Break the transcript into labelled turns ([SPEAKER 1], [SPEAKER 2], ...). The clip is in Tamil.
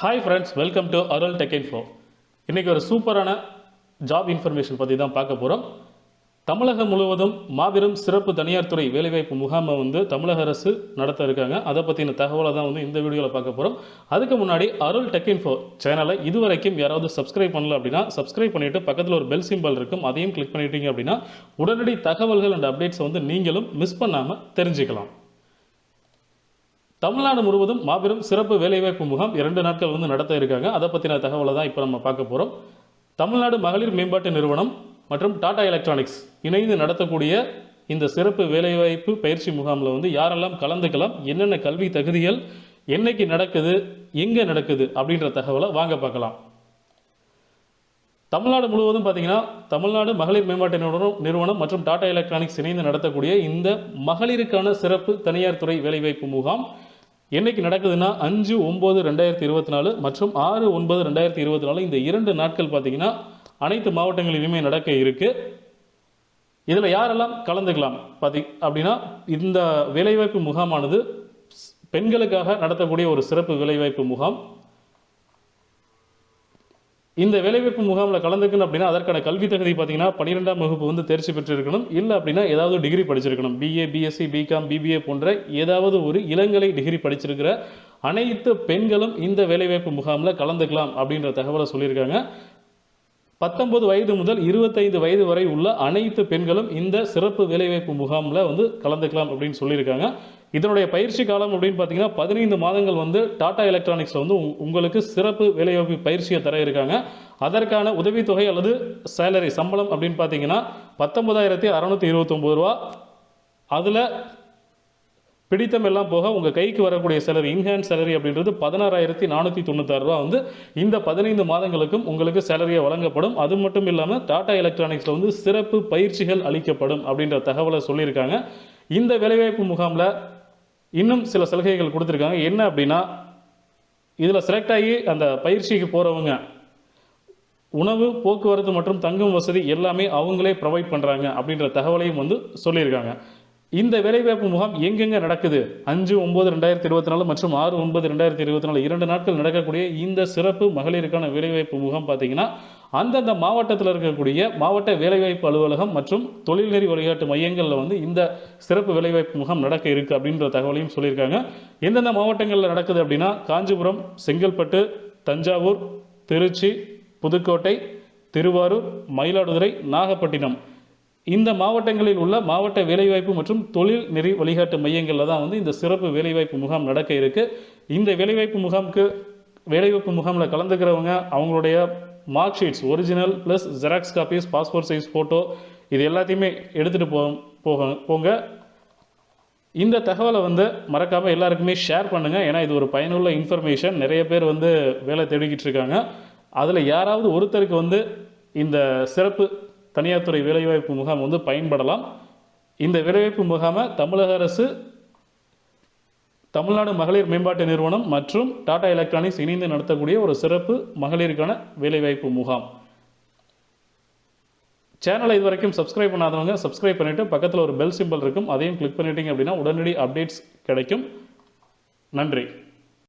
[SPEAKER 1] Hi friends welcome to Arul tech info இன்றைக்கி ஒரு சூப்பரான ஜாப் இன்ஃபர்மேஷன் பற்றி தான் பார்க்க போகிறோம் தமிழகம் முழுவதும் மாபெரும் சிறப்பு தனியார் துறை வேலைவாய்ப்பு முகாமை வந்து தமிழக அரசு நடத்த இருக்காங்க. அதை பற்றின தகவலை தான் வந்து இந்த வீடியோவில் பார்க்க போகிறோம் அதுக்கு முன்னாடி அருள் டெக் இன்ஃபோ சேனலை இதுவரைக்கும் யாராவது சப்ஸ்கிரைப் பண்ணல அப்படின்னா சப்ஸ்கிரைப் பண்ணிவிட்டு பக்கத்தில் ஒரு பெல் சிம்பல் இருக்கும். அதையும் கிளிக் பண்ணிட்டீங்க அப்படின்னா உடனடி தகவல்கள் அண்ட் அப்டேட்ஸை வந்து நீங்களும் மிஸ் பண்ணாமல் தெரிஞ்சுக்கலாம். தமிழ்நாடு முழுவதும் மாபெரும் சிறப்பு வேலைவாய்ப்பு முகாம் இரண்டு நாட்கள் வந்து நடத்த இருக்காங்க. அதை பற்றின தகவலை தான் இப்போ நம்ம பார்க்க போகிறோம் தமிழ்நாடு மகளிர் மேம்பாட்டு நிறுவனம் மற்றும் டாடா எலக்ட்ரானிக்ஸ் இணைந்து நடத்தக்கூடிய இந்த சிறப்பு வேலைவாய்ப்பு பயிற்சி முகாமில் வந்து யாரெல்லாம் கலந்துக்கலாம் என்னென்ன கல்வி தகுதிகள் என்னைக்கு நடக்குது எங்கே நடக்குது அப்படின்ற தகவலை வாங்க பார்க்கலாம். தமிழ்நாடு முழுவதும் பார்த்தீங்கன்னா தமிழ்நாடு மகளிர் மேம்பாட்டு நிறுவனம் நிறுவனம் மற்றும் டாடா எலக்ட்ரானிக்ஸ் இணைந்து நடத்தக்கூடிய இந்த மகளிருக்கான சிறப்பு தனியார் துறை வேலைவாய்ப்பு முகாம் என்னைக்கு நடக்குதுன்னா அஞ்சு ஒம்பது ரெண்டாயிரத்தி இருபத்தி நாலு மற்றும் ஆறு ஒன்பது ரெண்டாயிரத்தி இருபத்தி நாலு இந்த இரண்டு நாட்கள் பார்த்தீங்கன்னா அனைத்து மாவட்டங்களிலுமே நடக்க இருக்கு. இதில் யாரெல்லாம் கலந்துக்கலாம்? பார்த்தி அப்படின்னா இந்த வேலைவாய்ப்பு முகாமானது பெண்களுக்காக நடத்தக்கூடிய ஒரு சிறப்பு வேலைவாய்ப்பு முகாம். இந்த வேலைவாய்ப்பு முகாமில் கலந்துக்கணும் அப்படின்னா அதற்கான கல்வி தகுதி பார்த்தீங்கன்னா பன்னிரெண்டாம் வகுப்பு வந்து தேர்ச்சி பெற்றிருக்கணும். இல்லை அப்படின்னா ஏதாவது டிகிரி படிச்சிருக்கணும். பிஏ பிஎஸ்சி பிகாம் பிபிஏ போன்ற ஏதாவது ஒரு இளங்கலை டிகிரி படிச்சிருக்கிற அனைத்து பெண்களும் இந்த வேலைவாய்ப்பு முகாமில் கலந்துக்கலாம் அப்படின்ற தகவலை சொல்லியிருக்காங்க. பத்தொன்பது வயது முதல் இருபத்தைந்து வயது வரை உள்ள அனைத்து பெண்களும் இந்த சிறப்பு வேலைவாய்ப்பு முகாமில் வந்து கலந்துக்கலாம் அப்படின்னு சொல்லியிருக்காங்க. இதனுடைய பயிற்சி காலம் அப்படின்னு பார்த்தீங்கன்னா பதினைந்து மாதங்கள் வந்து டாடா எலக்ட்ரானிக்ஸில் வந்து உங்களுக்கு சிறப்பு வேலைவாய்ப்பு பயிற்சியை தர இருக்காங்க. அதற்கான உதவித்தொகை அல்லது சேலரி சம்பளம் அப்படின்னு பார்த்தீங்கன்னா பத்தொன்பதாயிரத்தி அறநூற்றி இருபத்தொம்போது ரூபா. அதில் பிடித்தம் எல்லாம் போக உங்கள் கைக்கு வரக்கூடிய சேலரி இன்ஹேண்ட் சேலரி அப்படின்றது பதினாறாயிரத்தி நானூற்றி தொண்ணூத்தாறு ரூபா வந்து இந்த பதினைந்து மாதங்களுக்கும் உங்களுக்கு சேலரியை வழங்கப்படும். அது மட்டும் இல்லாமல் டாடா எலக்ட்ரானிக்ஸில் வந்து சிறப்பு பயிற்சிகள் அளிக்கப்படும் அப்படின்ற தகவலை சொல்லியிருக்காங்க. இந்த வேலைவாய்ப்பு முகாமில் இன்னும் சில சலுகைகள் கொடுத்துருக்காங்க. என்ன அப்படின்னா இதில் செலக்ட் ஆகி அந்த பயிற்சிக்கு போகிறவங்க உணவு போக்குவரத்து மற்றும் தங்கும் வசதி எல்லாமே அவங்களே ப்ரொவைட் பண்ணுறாங்க அப்படின்ற தகவலையும் வந்து சொல்லியிருக்காங்க. இந்த வேலைவாய்ப்பு முகாம் எங்கெங்கே நடக்குது? அஞ்சு ஒம்பது ரெண்டாயிரத்தி இருபத்தி நாலு மற்றும் ஆறு ஒன்பது ரெண்டாயிரத்தி இருபத்தி நாலு இரண்டு நாட்கள் நடக்கக்கூடிய இந்த சிறப்பு மகளிருக்கான வேலைவாய்ப்பு முகாம் பார்த்தீங்கன்னா அந்தந்த மாவட்டத்தில் இருக்கக்கூடிய மாவட்ட வேலைவாய்ப்பு அலுவலகம் மற்றும் தொழில்நெறி வழிகாட்டு மையங்களில் வந்து இந்த சிறப்பு வேலைவாய்ப்பு முகாம் நடக்க இருக்குது அப்படின்ற தகவலையும் சொல்லியிருக்காங்க. எந்தெந்த மாவட்டங்களில் நடக்குது அப்படின்னா காஞ்சிபுரம் செங்கல்பட்டு தஞ்சாவூர் திருச்சி புதுக்கோட்டை திருவாரூர் மயிலாடுதுறை நாகப்பட்டினம். இந்த மாவட்டங்களில் உள்ள மாவட்ட வேலைவாய்ப்பு மற்றும் தொழில் நெறி வழிகாட்டு மையங்களில் தான் வந்து இந்த சிறப்பு வேலைவாய்ப்பு முகாம் நடக்க இருக்கு. இந்த வேலைவாய்ப்பு முகாமுக்கு வேலைவாய்ப்பு முகாமில் கலந்துக்கிறவங்க அவங்களுடைய mark sheets original plus xerox copies passport size photo இது எல்லாத்தையுமே எடுத்துகிட்டு போ போக போங்க. இந்த தகவலை வந்து மறக்காமல் எல்லாருக்குமே ஷேர் பண்ணுங்கள் ஏன்னா இது ஒரு பயனுள்ள இன்ஃபர்மேஷன் நிறைய பேர் வந்து வேலை தேடிக்கிட்டு இருக்காங்க. அதில் யாராவது ஒருத்தருக்கு வந்து இந்த சிறப்பு தனியார் துறை வேலைவாய்ப்பு முகாம் வந்து பயன்படலாம். இந்த வேலைவாய்ப்பு முகாமை தமிழக அரசு தமிழ்நாடு மகளிர் மேம்பாட்டு நிறுவனம் மற்றும் டாடா எலக்ட்ரானிக்ஸ் இணைந்து நடத்தக்கூடிய ஒரு சிறப்பு மகளிருக்கான வேலைவாய்ப்பு முகாம். சேனலை இது வரைக்கும் சப்ஸ்கிரைப் பண்ணாதவங்க சப்ஸ்கிரைப் பண்ணிவிட்டு பக்கத்தில் ஒரு பெல் சிம்பல் இருக்கும் அதையும் கிளிக் பண்ணிட்டீங்க அப்படின்னா உடனடி அப்டேட்ஸ் கிடைக்கும். நன்றி.